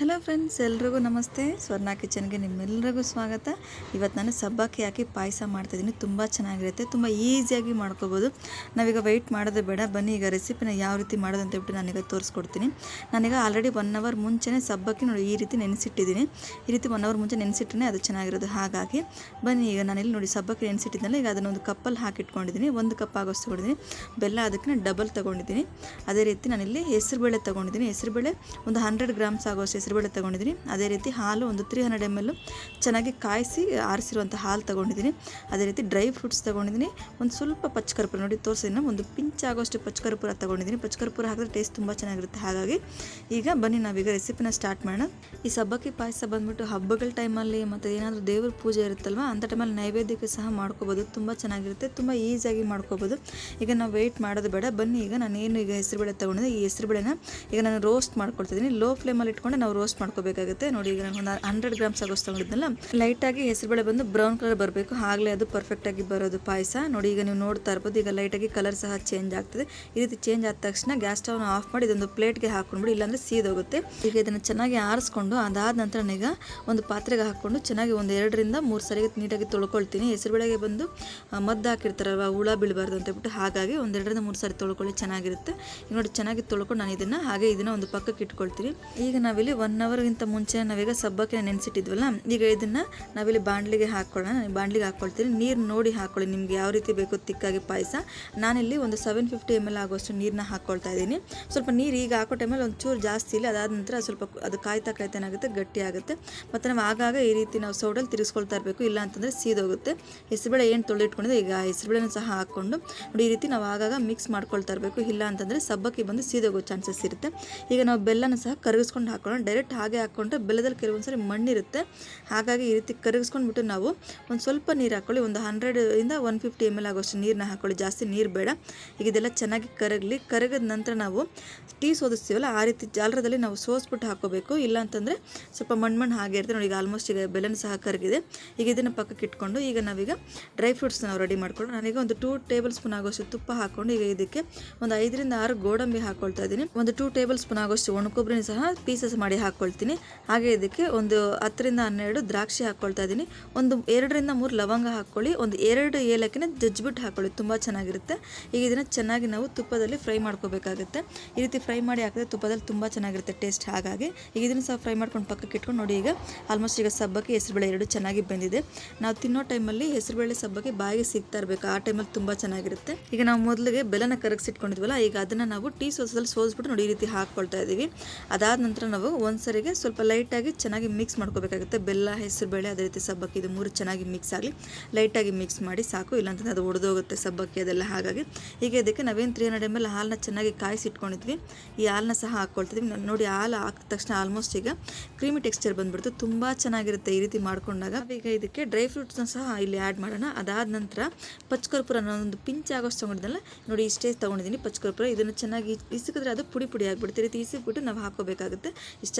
Hello friends ಎಲ್ರಿಗೂ ನಮಸ್ತೆ. ಸ್ವರ್ಣ ಕಿಚನ್ಗೆ ನಿಮ್ಮೆಲ್ಲರಿಗೂ ಸ್ವಾಗತ. ಇವತ್ತು ನಾನು ಸಬ್ಬಕ್ಕಿ ಹಾಕಿ ಪಾಯಸ ಮಾಡ್ತಾಯಿದ್ದೀನಿ ತುಂಬ ಚೆನ್ನಾಗಿರುತ್ತೆ. ತುಂಬ ಈಸಿಯಾಗಿ ಮಾಡ್ಕೋಬೋದು. ನಾವೀಗ ವೆಯ್ಟ್ ಮಾಡೋದೇ ಬೇಡ. ಬನ್ನಿ, ಈಗ ರೆಸಿಪಿನ ಯಾವ ರೀತಿ ಮಾಡೋದು ಅಂತ ಹೇಳ್ಬಿಟ್ಟು ನಾನೀಗ ತೋರಿಸ್ಕೊಡ್ತೀನಿ. ನಾನೀಗ ಆಲ್ರೆಡಿ ಒನ್ ಅವರ್ ಮುಂಚೆನೇ ಸಬ್ಬಕ್ಕಿ ನೋಡಿ, ಈ ರೀತಿ ನೆನೆಸಿಟ್ಟಿದ್ದೀನಿ. ಈ ರೀತಿ ಒನ್ ಅವರ್ ಮುಂಚೆ ನೆನೆಸಿಟ್ಟರೆ ಅದು ಚೆನ್ನಾಗಿರೋದು. ಹಾಗಾಗಿ ಬನ್ನಿ, ಈಗ ನಾನಿಲ್ಲಿ ನೋಡಿ ಸಬ್ಬಕ್ಕಿ ನೆನೆಸಿಟ್ಟಿದ್ನಲ್ಲ ಈಗ ಅದನ್ನು ಒಂದು ಕಪ್ಪಲ್ಲಿ ಹಾಕಿಟ್ಕೊಂಡಿದ್ದೀನಿ. ಒಂದು ಕಪ್ ಆಗೋಷ್ಟು ತೊಗೊಂಡಿದ್ದೀನಿ ಬೆಲ್ಲ ಅದಕ್ಕೆ ಡಬಲ್ ತೊಗೊಂಡಿದ್ದೀನಿ. ಅದೇ ರೀತಿ ನಾನಿಲ್ಲಿ ಹೆಸರುಬೇಳೆ ತೊಗೊಂಡಿದ್ದೀನಿ. ಹೆಸರುಬೇಳೆ ಒಂದು ಹಂಡ್ರೆಡ್ ಗ್ರಾಮ್ಸ್ ಆಗೋಷ್ಟು ಹೆಸರುಬೇಳೆ ತೊಗೊಂಡಿದ್ದೀನಿ. ಅದೇ ರೀತಿ ಹಾಲು ಒಂದು ತ್ರೀ ಹಂಡ್ರೆಡ್ ಎಂ ಚೆನ್ನಾಗಿ ಕಾಯಿಸಿ ಆರಿಸಿರುವಂಥ ಹಾಲು ತೊಗೊಂಡಿದ್ದೀನಿ. ಅದೇ ರೀತಿ ಡ್ರೈ ಫ್ರೂಟ್ಸ್ ತೊಗೊಂಡಿದ್ದೀನಿ. ಒಂದು ಸ್ವಲ್ಪ ಪಚ್ಚಕರ್ಪೂರ ನೋಡಿ ತೋರಿಸಿದ್ದೀನಿ ಒಂದು ಪಿಂಚ್ ಆಗೋಷ್ಟು ಪಚ್ಚಕರ್ಪೂರ ತೊಗೊಂಡಿದ್ದೀನಿ. ಪಚ್ಚಕರ್ಪೂರ ಹಾಕಿದ್ರೆ ಟೇಸ್ಟ್ ತುಂಬ ಚೆನ್ನಾಗಿರುತ್ತೆ. ಹಾಗಾಗಿ ಈಗ ಬನ್ನಿ ನಾವೀಗ ರೆಸಿಪಿನ ಸ್ಟಾರ್ಟ್ ಮಾಡೋಣ. ಈ ಸಬ್ಬಕ್ಕಿ ಪಾಯಸ ಬಂದ್ಬಿಟ್ಟು ಹಬ್ಬಗಳ ಟೈಮಲ್ಲಿ ಮತ್ತು ಏನಾದರೂ ದೇವ್ರ ಪೂಜೆ ಇರುತ್ತಲ್ವ ಅಂಥ ಟೈಮಲ್ಲಿ ನೈವೇದ್ಯಕ್ಕೆ ಸಹ ಮಾಡ್ಕೋಬೋದು. ತುಂಬ ಚೆನ್ನಾಗಿರುತ್ತೆ. ತುಂಬ ಈಸಿಯಾಗಿ ಮಾಡ್ಕೋಬೋದು. ಈಗ ನಾವು ವೆಯ್ಟ್ ಮಾಡೋದು ಬೇಡ. ಬನ್ನಿ ಈಗ ನಾನು ಏನು ಈಗ ಹೆಸರುಬೇಳೆ ತೊಗೊಂಡಿದ್ದೆ. ಈ ಹೆಸರುಬೇಳೆನ ಈಗ ನಾನು ರೋಸ್ಟ್ ಮಾಡ್ಕೊಡ್ತಿದ್ದೀನಿ. ಲೋ ಫ್ಲೇಮಲ್ಲಿ ಇಟ್ಕೊಂಡು ನಾವು ರೋಸ್ಟ್ ಮಾಡ್ಕೋಬೇಕಾಗುತ್ತೆ. ನೋಡಿ, ಈಗ ನಾನು ಒಂದು ಹಂಡ್ರೆಡ್ ಗ್ರಾಮ್ಸ್ ಆಗೋಷ್ಟು ತೊಗೊಂಡಿದ್ನಲ್ಲ ಲೈಟಾಗಿ ಹೆಸರುಬೇಳೆ ಬಂದು ಬ್ರೌನ್ ಕಲರ್ ಬರಬೇಕು. ಆಗಲೇ ಅದು ಪರ್ಫೆಕ್ಟಾಗಿ ಬರೋದು ಪಾಯಸ. ನೋಡಿ, ಈಗ ನೀವು ನೋಡ್ತಾ ಇರ್ಬೋದು, ಈಗ ಲೈಟಾಗಿ ಕಲರ್ ಸಹ ಚೇಂಜ್ ಆಗ್ತದೆ. ಈ ರೀತಿ ಚೇಂಜ್ ಆದ ತಕ್ಷಣ ಗ್ಯಾಸ್ ಸ್ಟವ್ನ ಆಫ್ ಮಾಡಿ ಇದೊಂದು ಪ್ಲೇಟ್ಗೆ ಹಾಕೊಂಡ್ಬಿಡಿ, ಇಲ್ಲಾಂದ್ರೆ ಸೀದೋಗುತ್ತೆ ಈಗ ಇದನ್ನು ಚೆನ್ನಾಗಿ ಆರಿಸ್ಕೊಂಡು, ಅದಾದ ನಂತರ ಈಗ ಒಂದು ಪಾತ್ರೆಗೆ ಹಾಕ್ಕೊಂಡು ಚೆನ್ನಾಗಿ ಒಂದು ಎರಡರಿಂದ ಮೂರು ಸರಿಗೆ ನೀಟಾಗಿ ತೊಳ್ಕೊಳ್ತೀನಿ. ಹೆಸರುಬೇಳೆಗೆ ಬಂದು ಮದ್ದು ಹಾಕಿರ್ತಾರಲ್ವ, ಹುಳ ಬೀಳಬಾರ್ದು ಅಂತ ಹೇಳ್ಬಿಟ್ಟು ಹಾಗಾಗಿ ಒಂದು ಎರಡರಿಂದ ಮೂರು ಸಾರಿ ತೊಳ್ಕೊಳ್ಳಿ, ಚೆನ್ನಾಗಿರುತ್ತೆ. ಈಗ ನೋಡಿ, ಚೆನ್ನಾಗಿ ತೊಳ್ಕೊಂಡು ನಾನು ಇದನ್ನು ಹಾಗೆ ಇದನ್ನು ಒಂದು ಪಕ್ಕಕ್ಕೆ ಇಟ್ಕೊಳ್ತೀನಿ. ಈಗ ನಾವಿಲ್ಲಿ ಒನ್ ಅವರ್ಗಿಂತ ಮುಂಚೆ ನಾವೀಗ ಸಬ್ಬಕ್ಕೆ ನೆನೆಸಿಟ್ಟಿದ್ವಲ್ಲ, ಈಗ ಇದನ್ನು ನಾವಿಲ್ಲಿ ಬಾಣಲಿಗೆ ಹಾಕ್ಕೊಳ್ಳೋಣ ಬಾಣಲಿಗೆ ಹಾಕ್ಕೊಳ್ತೀನಿ ನೀರು ನೋಡಿ ಹಾಕ್ಕೊಳ್ಳಿ ನಿಮ್ಗೆ ಯಾವ ರೀತಿ ಬೇಕು ತಿಕ್ಕಾಗಿ ಪಾಯಸ. ನಾನಿಲ್ಲಿ ಒಂದು ಸೆವೆನ್ ಫಿಫ್ಟಿ ಎಂ ಎಲ್ ಆಗೋಷ್ಟು ನೀರನ್ನ ಹಾಕ್ಕೊಳ್ತಾ ಇದ್ದೀನಿ. ಸ್ವಲ್ಪ ನೀರು ಈಗ ಹಾಕೋ ಟೈಮಲ್ಲಿ ಒಂಚೂರು ಜಾಸ್ತಿ ಇಲ್ಲ, ಅದಾದ ನಂತರ ಸ್ವಲ್ಪ ಅದು ಕಾಯ್ತಾ ಕಾಯ್ತಾ ಏನಾಗುತ್ತೆ, ಗಟ್ಟಿ ಆಗುತ್ತೆ. ಮತ್ತು ನಾವು ಆಗಾಗ ಈ ರೀತಿ ನಾವು ಸೌಡಲ್ಲಿ ತಿರುಗಿಸ್ಕೊಳ್ತಾ ಇರಬೇಕು. ಇಲ್ಲ ಅಂತಂದರೆ ಸೀದೋಗುತ್ತೆ. ಹೆಸರುಬೇಳೆ ಏನು ತೊಳೆದಿಟ್ಕೊಂಡಿದೆ, ಈಗ ಹೆಸರುಬೇಳೆನ ಸಹ ಹಾಕ್ಕೊಂಡು ನೋಡಿ, ಈ ರೀತಿ ನಾವು ಆಗಾಗ ಮಿಕ್ಸ್ ಮಾಡ್ಕೊಳ್ತಾ ಇರಬೇಕು. ಇಲ್ಲ ಅಂತಂದರೆ ಸಬ್ಬಕ್ಕಿ ಬಂದು ಸೀದೋಗೋ ಚಾನ್ಸಸ್ ಇರುತ್ತೆ. ಈಗ ನಾವು ಬೆಲ್ಲನ ಸಹ ಕರಗಿಸ್ಕೊಂಡು ಹಾಕೊಳ್ಳೋಣ. ಡೈರೆಕ್ಟ್ ಹಾಗೆ ಹಾಕ್ಕೊಂಡ್ರೆ ಬೆಲ್ಲದಲ್ಲಿ ಕೆಲವೊಂದು ಸರಿ ಮಣ್ಣಿರುತ್ತೆ. ಹಾಗಾಗಿ ಈ ರೀತಿ ಕರಗಿಸ್ಕೊಂಡ್ಬಿಟ್ಟು ನಾವು ಒಂದು ಸ್ವಲ್ಪ ನೀರು ಹಾಕ್ಕೊಳ್ಳಿ ಒಂದು ಹಂಡ್ರೆಡಿಂದ ಒನ್ ಫಿಫ್ಟಿ ಎಂ ಎಲ್ ಆಗೋಷ್ಟು ನೀರನ್ನ ಹಾಕ್ಕೊಳ್ಳಿ ಜಾಸ್ತಿ ನೀರು ಬೇಡ. ಈಗ ಇದೆಲ್ಲ ಚೆನ್ನಾಗಿ ಕರಗಲಿ. ಕರಗಿದ ನಂತರ ನಾವು ಟೀ ಸೋದಿಸ್ತೀವಲ್ಲ, ಆ ರೀತಿ ಜಾಲರದಲ್ಲಿ ನಾವು ಸೋಸ್ಬಿಟ್ಟು ಹಾಕೋಬೇಕು. ಇಲ್ಲ ಅಂತಂದರೆ ಸ್ವಲ್ಪ ಮಣ್ಣು ಮಣ್ಣು ಹಾಗೆ ಇರುತ್ತೆ. ನೋಡಿ, ಈಗ ಆಲ್ಮೋಸ್ಟ್ ಈಗ ಬೆಲ್ಲನ ಸಹ ಕರಗಿದೆ. ಈಗ ಇದನ್ನು ಪಕ್ಕಕ್ಕೆ ಇಟ್ಕೊಂಡು ಈಗ ನಾವೀಗ ಡ್ರೈ ಫ್ರೂಟ್ಸ್ ನಾವು ರೆಡಿ ಮಾಡ್ಕೊಂಡು ನಾನೀಗ ಒಂದು ಟೂ ಟೇಬಲ್ ಸ್ಪೂನ್ ಆಗೋಷ್ಟು ತುಪ್ಪ ಹಾಕ್ಕೊಂಡು ಈಗ ಇದಕ್ಕೆ ಒಂದು ಐದರಿಂದ ಆರು ಗೋಡಂಬಿ ಹಾಕ್ಕೊಳ್ತಾ ಇದ್ದೀನಿ. ಒಂದು ಟೂ ಟೇಬಲ್ ಸ್ಪೂನ್ ಆಗೋಷ್ಟು ಒಣಕೊಬ್ಬರಿನ ಸಹ ಪೀಸಸ್ ಮಾಡಿ ಹಾಕ್ಕೊಳ್ತೀನಿ ಹಾಗೆ ಇದಕ್ಕೆ ಒಂದು ಹತ್ತರಿಂದ ಹನ್ನೆರಡು ದ್ರಾಕ್ಷಿ ಹಾಕ್ಕೊಳ್ತಾ ಇದ್ದೀನಿ. ಒಂದು ಎರಡರಿಂದ ಮೂರು ಲವಂಗ ಹಾಕ್ಕೊಳ್ಳಿ. ಒಂದು ಎರಡು ಏಲಕ್ಕಿನ ಜಜ್ಜಿಬಿಟ್ಟು ಹಾಕ್ಕೊಳ್ಳಿ ತುಂಬ ಚೆನ್ನಾಗಿರುತ್ತೆ. ಈಗ ಇದನ್ನು ಚೆನ್ನಾಗಿ ನಾವು ತುಪ್ಪದಲ್ಲಿ ಫ್ರೈ ಮಾಡ್ಕೋಬೇಕಾಗುತ್ತೆ. ಈ ರೀತಿ ಫ್ರೈ ಮಾಡಿ ಹಾಕಿದ್ರೆ ತುಪ್ಪದಲ್ಲಿ ತುಂಬ ಚೆನ್ನಾಗಿರುತ್ತೆ ಟೇಸ್ಟ್. ಹಾಗಾಗಿ ಈಗ ಇದನ್ನು ಸಹ ಫ್ರೈ ಮಾಡ್ಕೊಂಡು ಪಕ್ಕಕ್ಕೆ ಇಟ್ಕೊಂಡು ನೋಡಿ. ಈಗ ಆಲ್ಮೋಸ್ಟ್ ಈಗ ಸಬ್ಬಕ್ಕಿ ಹೆಸರುಬೇಳೆ ಎರಡು ಚೆನ್ನಾಗಿ ಬೆಂದಿದೆ. ನಾವು ತಿನ್ನೋ ಟೈಮಲ್ಲಿ ಹೆಸರುಬೇಳೆ ಸಬ್ಬಕ್ಕೆ ಬಾಯಿಗೆ ಸಿಗ್ತಾ ಇರಬೇಕು. ಆ ಟೈಮಲ್ಲಿ ತುಂಬ ಚೆನ್ನಾಗಿರುತ್ತೆ. ಈಗ ನಾವು ಮೊದಲಿಗೆ ಬೆಲ್ಲನ ಕರಗಿಸಿಟ್ಕೊಂಡಿದ್ವಲ್ಲ, ಈಗ ಅದನ್ನು ನಾವು ಟೀ ಸೋಸದಲ್ಲಿ ಸೋಸ್ಬಿಟ್ಟು ನೋಡಿ ಈ ರೀತಿ ಹಾಕ್ಕೊಳ್ತಾ ಇದ್ದೀವಿ ಅದಾದ ನಂತರ ನಾವು ಒಂದ್ಸರಿಗೆ ಸ್ವಲ್ಪ ಲೈಟಾಗಿ ಚೆನ್ನಾಗಿ ಮಿಕ್ಸ್ ಮಾಡ್ಕೋಬೇಕಾಗುತ್ತೆ. ಬೆಲ್ಲ, ಹೆಸರು ಬೇಳೆ, ಅದೇ ರೀತಿ ಸಬ್ಬಕ್ಕಿ, ಇದು ಮೂರು ಚೆನ್ನಾಗಿ ಮಿಕ್ಸ್ ಆಗಲಿ. ಲೈಟಾಗಿ ಮಿಕ್ಸ್ ಮಾಡಿ ಸಾಕು, ಇಲ್ಲಾಂತಂದ್ರೆ ಅದು ಒಡೆದೋಗುತ್ತೆ ಸಬ್ಬಕ್ಕಿ, ಅದೆಲ್ಲ ಹಾಗಾಗಿ. ಹೀಗೆ ಇದಕ್ಕೆ ನಾವೇನು ತ್ರೀ ಹಂಡ್ರೆಡ್ ಎಂ ಎಲ್ ಹಾಲನ್ನ ಚೆನ್ನಾಗಿ ಕಾಯಿಸಿ ಇಟ್ಕೊಂಡಿದ್ವಿ ಈ ಹಾಲನ್ನ ಸಹ ಹಾಕ್ಕೊಳ್ತಿದ್ವಿ. ನೋಡಿ ಹಾಲು ಹಾಕಿದ ತಕ್ಷಣ ಆಲ್ಮೋಸ್ಟ್ ಈಗ ಕ್ರೀಮಿ ಟೆಕ್ಸ್ಚರ್ ಬಂದ್ಬಿಡ್ತು. ತುಂಬ ಚೆನ್ನಾಗಿರುತ್ತೆ ಈ ರೀತಿ ಮಾಡ್ಕೊಂಡಾಗ. ಈಗ ಇದಕ್ಕೆ ಡ್ರೈ ಫ್ರೂಟ್ಸ್ನ ಸಹ ಇಲ್ಲಿ ಆ್ಯಡ್ ಮಾಡೋಣ. ಅದಾದ ನಂತರ ಪಚ್ಕರ್ಪುರ ಒಂದು ಪಿಂಚ್ ಆಗೋಷ್ಟು ತೊಗೊಂಡಿದ್ದಲ್ಲ, ನೋಡಿ ಇಷ್ಟೇ ತೊಗೊಂಡಿದ್ದೀನಿ ಪಚ್ಕರ್ಪುರ ಇದನ್ನು ಚೆನ್ನಾಗಿ ಇಸಿಕಿದ್ರೆ ಅದು ಪುಡಿ ಪುಡಿ ಆಗಿಬಿಡುತ್ತೆ. ರೀತಿ ಇಸಿಬಿಟ್ಟು ನಾವು ಹಾಕೋಬೇಕಾಗುತ್ತೆ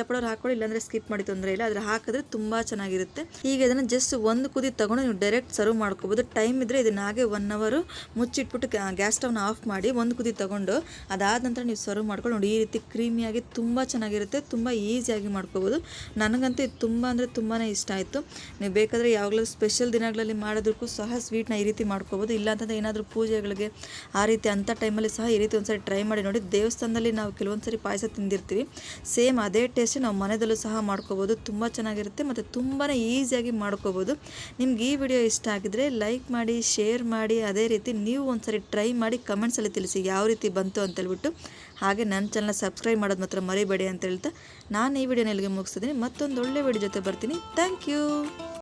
ಇಷ್ಟಪಡೋರು ಹಾಕೊಳ್ಳಿ ಇಲ್ಲಾಂದ್ರೆ ಸ್ಕಿಪ್ ಮಾಡಿ ತೊಂದರೆ ಇಲ್ಲ. ಆದರೆ ಹಾಕಿದ್ರೆ ತುಂಬ ಚೆನ್ನಾಗಿರುತ್ತೆ. ಈಗ ಇದನ್ನು ಜಸ್ಟ್ ಒಂದು ಕುದಿ ತಗೊಂಡು ನೀವು ಡೈರೆಕ್ಟ್ ಸರ್ವ್ ಮಾಡ್ಕೋಬೋದು. ಟೈಮ್ ಇದ್ದರೆ ಇದನ್ನ ಹಾಗೆ ಒನ್ ಅವರು ಮುಚ್ಚಿಟ್ಬಿಟ್ಟು ಗ್ಯಾಸ್ ಸ್ಟವ್ನ ಆಫ್ ಮಾಡಿ ಒಂದು ಕುದಿ ತಗೊಂಡು ಅದಾದ ನಂತರ ನೀವು ಸರ್ವ್ ಮಾಡ್ಕೊಂಡು ನೋಡಿ ಈ ರೀತಿ ಕ್ರೀಮಿಯಾಗಿ ತುಂಬ ಚೆನ್ನಾಗಿರುತ್ತೆ. ತುಂಬ ಈಸಿಯಾಗಿ ಮಾಡ್ಕೋಬೋದು. ನನಗಂತೂ ಇದು ತುಂಬ ಅಂದರೆ ತುಂಬಾ ಇಷ್ಟ ಆಯಿತು. ನೀವು ಬೇಕಾದರೆ ಯಾವಾಗಲೂ ಸ್ಪೆಷಲ್ ದಿನಗಳಲ್ಲಿ ಮಾಡೋದಕ್ಕೂ ಸಹ ಸ್ವೀಟ್ನ ಈ ರೀತಿ ಮಾಡ್ಕೋಬೋದು. ಇಲ್ಲ ಅಂತಂದರೆ ಏನಾದರೂ ಪೂಜೆಗಳಿಗೆ ಆ ರೀತಿ ಅಂಥ ಟೈಮಲ್ಲಿ ಸಹ ಈ ರೀತಿ ಒಂದ್ಸರಿ ಟ್ರೈ ಮಾಡಿ ನೋಡಿ. ದೇವಸ್ಥಾನದಲ್ಲಿ ನಾವು ಕೆಲವೊಂದು ಸರಿ ಪಾಯಸ ತಿಂದಿರ್ತೀವಿ. ಸೇಮ್ ಅದೇ ಟೇಸ್ಟ್ ನಾವು ಮನೆಯಲ್ಲೂ ಸಹ ಮಾಡ್ಕೋಬೋದು. ತುಂಬ ಚೆನ್ನಾಗಿರುತ್ತೆ ಮತ್ತು ತುಂಬಾ ಈಸಿಯಾಗಿ ಮಾಡ್ಕೋಬೋದು. ನಿಮ್ಗೆ ಈ ವಿಡಿಯೋ ಇಷ್ಟ ಆಗಿದ್ರೆ ಲೈಕ್ ಮಾಡಿ, ಶೇರ್ ಮಾಡಿ, ಅದೇ ರೀತಿ ನೀವು ಒಂದ್ಸರಿ ಟ್ರೈ ಮಾಡಿ ಕಮೆಂಟ್ಸಲ್ಲಿ ತಿಳಿಸಿ ಯಾವ ರೀತಿ ಬಂತು ಅಂತ ಹೇಳ್ಬಿಟ್ಟು. ಹಾಗೆ ನನ್ನ ಚಾನಲ್ನ ಸಬ್ಸ್ಕ್ರೈಬ್ ಮಾಡೋದು ಮಾತ್ರ ಮರಿಬೇಡಿ ಅಂತ ಹೇಳ್ತಾ ನಾನು ಈ ವಿಡಿಯೋನ ಇಲ್ಲಿಗೆ ಮುಗಿಸ್ತಿದ್ದೀನಿ. ಮತ್ತೊಂದು ಒಳ್ಳೆ ವಿಡಿಯೋ ಜೊತೆ ಬರ್ತೀನಿ. Thank you